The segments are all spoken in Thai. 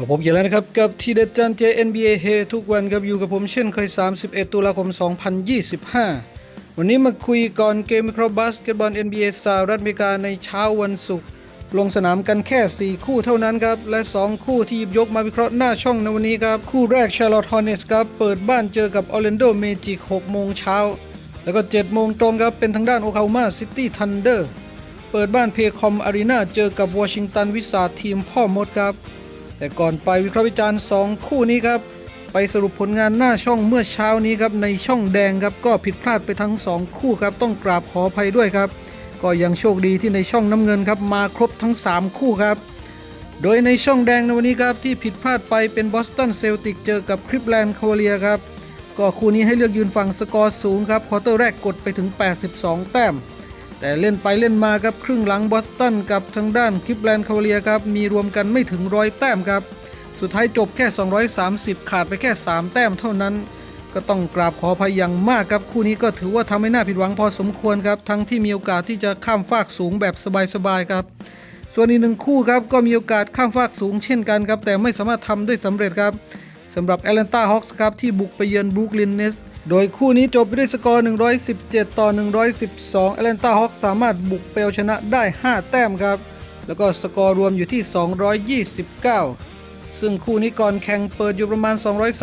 มาพบกันแล้วนะครับ กับทีเด็ดจันเจ NBA เฮทุกวันครับอยู่กับผมเช่นเคย 31 ตุลาคม 2025 วันนี้มาคุยก่อนเกมวิเคราะห์บาสเกตบอล NBA สหรัฐอเมริกาในเช้าวันศุกร์ลงสนามกันแค่ 4 คู่เท่านั้นครับ และ 2 คู่ที่หยิบยกมาวิเคราะห์หน้าช่องในวันนี้ครับ คู่แรก Charlotte Hornets ครับ เปิดบ้านเจอกับ Orlando Magic 6โมงเช้า แล้วก็ 7 โมงตรงครับ เป็นทางด้าน Oklahoma City Thunder เปิดบ้านเพคอมอารีนาเจอกับวอชิงตันวิสาทีมพ่อมดครับ แต่ก่อนไปวิเคราะห์วิจารณ์ 2 คู่นี้ครับ ไปสรุปผลงานหน้าช่องเมื่อเช้านี้ครับ ในช่องแดงครับ ก็ผิดพลาดไปทั้ง 2 คู่ครับ ต้องกราบขออภัยด้วยครับ ก็ยังโชคดีที่ในช่องน้ำเงินครับ มาครบทั้ง 3 คู่ครับ โดยในช่องแดงในวันนี้ครับ ที่ผิดพลาดไปเป็นบอสตันเซลติกเจอกับคลิปแลนด์คาวเลียครับก็คู่นี้ให้เลือกยืนฝั่งสกอร์สูงครับควอเตอร์แรกกดไปถึง 82 แต้ม แต่เล่นไปเล่นมาครับครึ่งหลังบอสตันกับทางด้านคลิปแลนด์คาวเลียครับมีรวมกันไม่ถึงร้อยแต้มครับ สุดท้ายจบแค่ 230 ขาดไปแค่ 3 แต้มเท่านั้น ก็ต้องกราบขออภัยอย่างมากครับ คู่นี้ก็ถือว่าทำให้น่าผิดหวังพอสมควรครับ ทั้งที่มีโอกาสที่จะข้ามฟากสูงแบบสบายๆครับ ส่วนอีกหนึ่งคู่ครับก็มีโอกาสข้ามฟากสูงเช่นกันครับแต่ไม่สามารถทำได้สำเร็จครับสำหรับแอตแลนตาฮอคส์ครับที่บุกไปเยือนบรูคลินเนส โดยคู่นี้จบด้วยสกอร์ 117 ต่อ 112 แอตแลนตาฮอคสามารถบุกไปเอาชนะได้ 5 แต้มครับ แล้วก็สกอร์รวมอยู่ที่ 229 ซึ่งคู่นี้ก่อนแข่งเปิดอยู่ประมาณ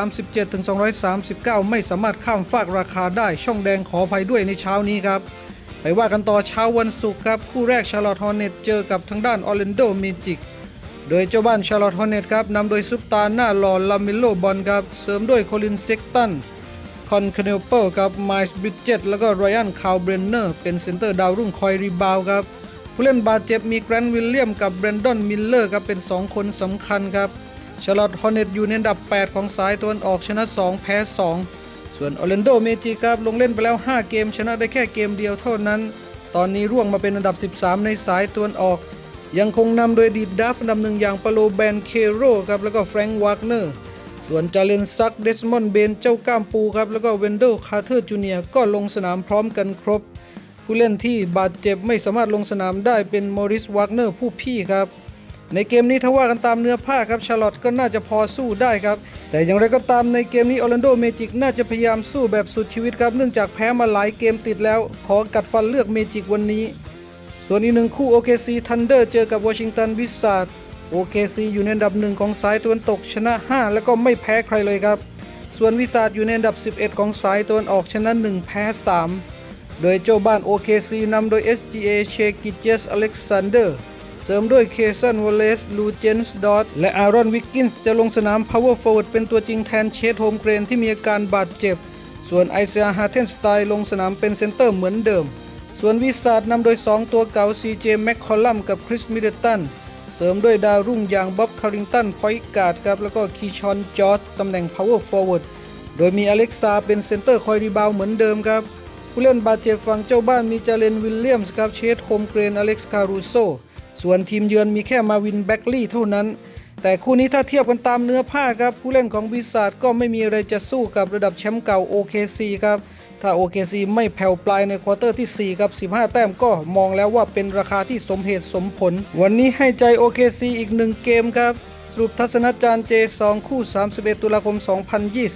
237 ถึง 239 ไม่สามารถข้ามฟากราคาได้ ช่องแดงขออภัยด้วยในเช้านี้ครับ ไปว่ากันต่อเช้าวันศุกร์ครับ คู่แรกชาร์ลอตฮอร์เนตเจอกับทางด้านออร์แลนโดเมจิกโดยเจ้าบ้านชาร์ลอตฮอร์เนตครับนำโดยซุปตาร์หน้าหล่อลามิโลบอลครับ เสริมด้วยโคลินเซ็กตัน อนคาเนลเปิลกับไมล์บิดเจตแล้วก็ไรอันคาวเบรนเนอร์เป็นเซนเตอร์ดาวรุ่งคอยรีบาวครับผู้เล่นบาดเจ็บมีแกรนท์วิลเลียมกับเบรนดอนมิลเลอร์ครับเป็น 2 คนสำคัญครับชาร์ลอตฮอร์เนตอยู่ในอันดับ 8 ของสายตะวันออกชนะ 2 แพ้ 2 ส่วนออร์แลนโดเมจิครับลงเล่นไปแล้ว 5 เกมชนะได้แค่เกมเดียวเท่านั้น ตอนนี้ร่วงมาเป็นอันดับ 13 ในสายตะวันออก ยังคงนำโดยดีดดัฟอันดับหนึ่งอย่างปาโลแบนเคโรครับแล้วก็แฟรงค์วากเนอร์ ส่วนจาเลนซักเดสมอนด์เบนเจ้ากล้ามปูครับ แล้วก็เวนเดลคาร์เทอร์จูเนียก็ลงสนามพร้อมกันครบ ผู้เล่นที่บาดเจ็บไม่สามารถลงสนามได้เป็นมอริสวากเนอร์ผู้พี่ครับ ในเกมนี้ถ้าว่ากันตามเนื้อผ้าครับชาร์ลอตก็น่าจะพอสู้ได้ครับ แต่อย่างไรก็ตามในเกมนี้ออร์แลนโดเมจิกน่าจะพยายามสู้แบบสุดชีวิตครับเนื่องจากแพ้มาหลายเกมติดแล้ว ขอกัดฟันเลือกเมจิกวันนี้ ส่วนอีกหนึ่งคู่ OKC Thunder เจอกับวอชิงตันวิส a า OKC อยู่ในอันดับหนึ่งของสายตะวันตกชนะ 5 แล้วก็ไม่แพ้ใครเลยครับ ส่วนวิสา a อยู่ในอันดับ 11 ของสายตะวันออกชนะ 1 แพ้ 3 โดยเจ้าบ้าน OKC นำโดย SGA เชกิเจสอเล็กซานเดอร์เสริมด้วยเคซันวอลเลสลูเจนส์ดอตและอารอนวิกกินส์จะลงสนาม Power Forward เป็นตัวจริงแทนเชดโฮมเกรนที่มีอาการบาดเจ็บ ส่วนไอเซียฮาเทนสไตล์ลงสนามเป็นเซนเตอร์เหมือนเดิม ส่วนวิสาดนำโดย 2 ตัวเก่า CJ แมคคอลัมกับคริสมิเดตัน เสริมด้วยดาวรุ่งอย่างบ๊อบคาริงตันพอยการ์ดครับแล้วก็คีชอนจอร์จตำแหน่ง Power Forward โดยมีอเล็กซาเป็นเซนเตอร์คอยรีบาวเหมือนเดิมครับผู้เล่นบาดเจ็บฝั่งเจ้าบ้านมีจาเลนวิลเลียมส์ครับเชดโฮมเกรนอเล็กซ์คารูโซส่วนทีมเยือนมีแค่มาวินแบ็กลีย์เท่านั้น แต่คู่นี้ถ้าเทียบกันตามเนื้อผ้าครับผู้เล่นของบิสาดก็ไม่มีอะไรจะสู้กับระดับแชมป์เก่า OKC ครับ ถ้า OKC ไม่แผ่วปลายในควอเตอร์ที่ 4 กับ 15 แต้มก็มองแล้วว่าเป็นราคาที่สมเหตุสมผล วันนี้ให้ใจ OKC อีกหนึ่งเกมครับ สรุปทัศนจารย์เจ 2 คู่ 31 ตุลาคม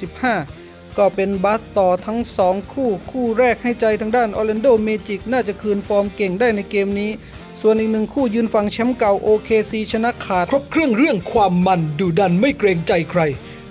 2025 ก็เป็นบัสต่อทั้ง 2 คู่คู่แรกให้ใจทางด้านออร์แลนโดเมจิกน่าจะคืนฟอร์มเก่งได้ในเกมนี้ ส่วนอีกหนึ่งคู่ยืนฝั่งแชมป์เก่า OKC ชนะขาด ครบเครื่องเรื่องความมันดูดันไม่เกรงใจใคร